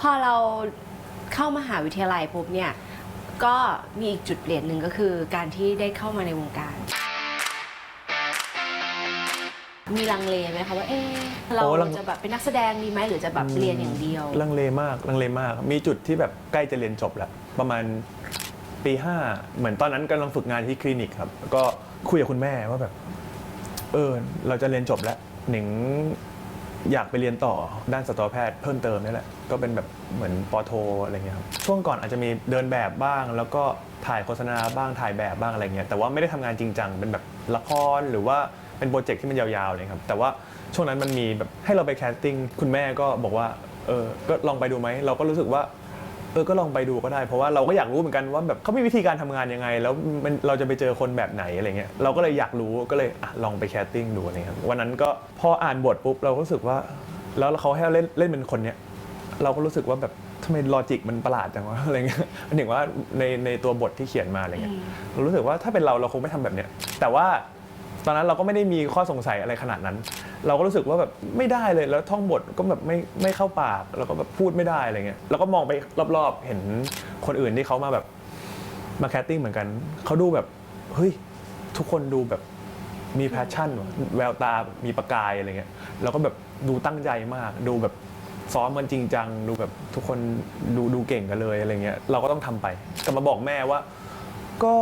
พอเราเข้ามหาวิทยาลัยปุ๊บเนี่ย ก็มีอีกจุดเปลี่ยนหนึ่งก็คือการที่ได้เข้ามาในวงการ มีลังเลไหมคะว่าเอ๊ะเราโอ้ลัง จะแบบเป็นนักแสดงดีไหมหรือจะแบบเรียนอย่างเดียว ลังเลมากลังเลมาก มีจุดที่แบบใกล้จะเรียนจบแล้ว ประมาณปี5เหมือนตอนนั้นกำลังฝึกงานที่คลินิกครับ ก็คุยกับคุณแม่ว่าแบบ เออ เราจะเรียนจบแล้วหนิง อยากไปเรียนต่อด้านสัตวแพทย์เพิ่มเติมนี่แหละ ก็เป็นแบบเหมือนปอโทอะไรเงี้ยครับช่วงก่อนอาจจะมีเดินแบบบ้าง แล้วก็ถ่ายโฆษณาบ้างถ่ายแบบบ้างอะไรเงี้ยแต่ว่าไม่ได้ทำงานจริงจังเป็นแบบละครหรือว่าเป็นโปรเจกต์ที่มันยาวๆเลยครับแต่ว่าช่วงนั้นมันมีแบบให้เราไปแคสติ้งคุณแม่ก็บอกว่าเออก็ลองไปดูไหมเราก็รู้สึกว่า เออก็ลองไปดูก็ได้ เพราะว่าเราก็อยากรู้เหมือนกันว่าแบบเขามีวิธีการทำงานยังไง แล้วมันเราจะไปเจอคนแบบไหนอะไรเงี้ยเราก็เลยอยากรู้ก็เลยอะลองไปแคสติ้งดูอะไรครับวันนั้นก็พออ่านบทปุ๊บเราก็รู้สึกว่า แล้วเขาให้เราเล่นเล่นเป็นคนเนี้ยเราก็รู้สึกว่าแบบทำไมลอจิกมันประหลาดจังวะอะไรเงี้ยหมายถึงว่าในในตัวบทที่เขียนมาอะไรเงี้ยอืมเรารู้สึกว่าถ้าเป็นเราเราคงไม่ทำแบบเนี้ยแต่ว่า ตอนนั้นเราก็ไม่ได้มีข้อสงสัยอะไรขนาดนั้น เราก็รู้สึกว่าแบบไม่ได้เลยแล้วท่องบทก็แบบไม่ไม่เข้าปากแล้วก็แบบพูดไม่ได้อะไรเงี้ยแล้วก็มองไปรอบๆ เห็นคนอื่นที่เขามาแบบมาแคสติ้งเหมือนกันเขาดูแบบเฮ้ยทุกคนดูแบบมีแพชชั่นแววตามีประกายอะไรเงี้ยเราก็แบบดูตั้งใจมากดูแบบซ้อมมันจริงจังดูแบบทุกคนดูดูเก่งกันเลยอะไรเงี้ยเราก็ต้องทำไปกลับมาบอกแม่ว่า ก็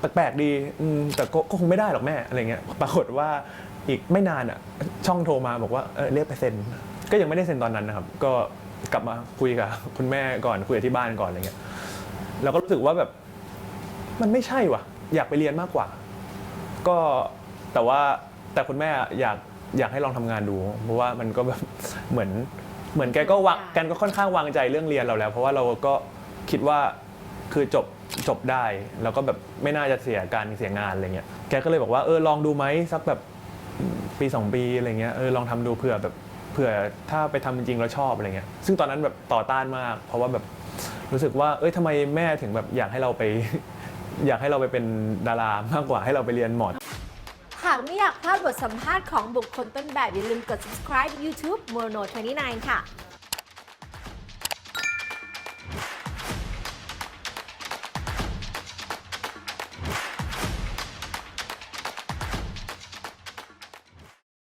แปลกๆดีอืมแต่ก็ก็คงไม่ได้หรอกแม่อะไรเงี้ยปรากฏว่าอีกไม่นานอะช่องโทรมาบอกว่าเออเรียกไปเซ็นก็ยังไม่ได้เซ็นตอนนั้นนะครับ ก็กลับมาคุยกับคุณแม่ก่อนคุยกับที่บ้านก่อนอะไรเงี้ยแล้วก็รู้สึกว่าแบบมันไม่ใช่ว่ะ อยากไปเรียนมากกว่า ก็แต่ว่าแต่คุณแม่อยากอยากให้ลองทำงานดู เพราะว่ามันก็แบบเหมือนเหมือนแกก็วางแกก็ค่อนข้างวางใจเรื่องเรียนเราแล้ว เพราะว่าเราก็คิดว่าคือจบ จบได้แล้วก็แบบไม่น่าจะเสียการเสียงานอะไรเงี้ยแกก็เลยบอกว่าเออลองดูไหมสักแบบปีสองปีอะไรเงี้ยเออลองทำดูเผื่อแบบเผื่อถ้าไปทำจริงแล้วชอบอะไรเงี้ยซึ่งตอนนั้นแบบต่อต้านมาก เพราะว่าแบบรู้สึกว่าเอ้ยทำไมแม่ถึงแบบอยากให้เราไป อยากให้เราไปเป็นดารามากกว่าให้เราไปเรียนหมอหากไม่อยากพลาดบทสัมภาษณ์ของบุคคลต้นแบบอย่าลืมกด subscribe YouTube Mono 29 ค่ะ